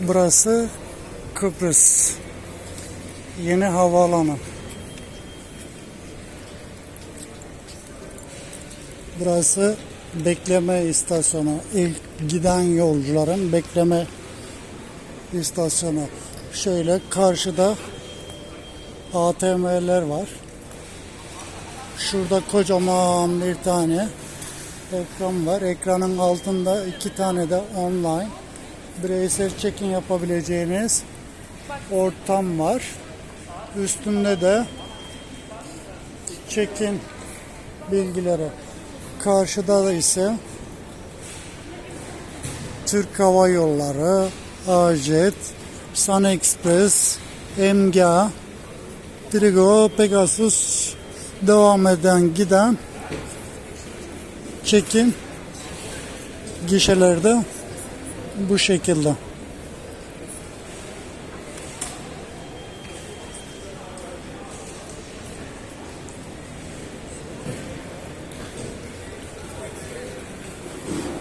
Burası Kıbrıs. Yeni havaalanı. Burası bekleme istasyonu. İlk giden yolcuların bekleme istasyonu. Şöyle karşıda ATM'ler var. Şurada kocaman bir tane ekran var. Ekranın altında iki tane de online bireysel check-in yapabileceğiniz ortam var. Üstünde de check-in bilgileri. Karşıda da ise Türk Hava Yolları, Ajet, Sun Express, Emga, Trigo, Pegasus devam eden giden check-in gişelerde bu şekilde.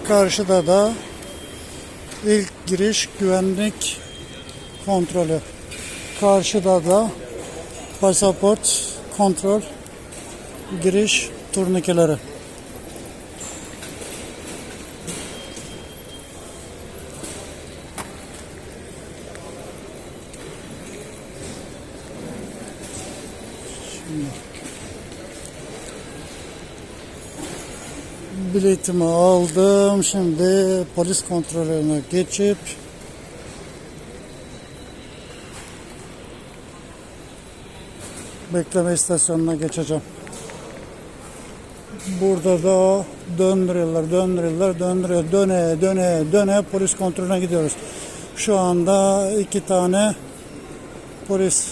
Karşıda da ilk giriş güvenlik kontrolü. Karşıda da pasaport kontrol giriş turnikeleri. Biletimi aldım. Şimdi polis kontrolüne geçip bekleme istasyonuna geçeceğim. Burada da döndürüyorlar, döndürüyorlar, döndürüyor, döne, döne, döne polis kontrolüne gidiyoruz. Şu anda iki tane polis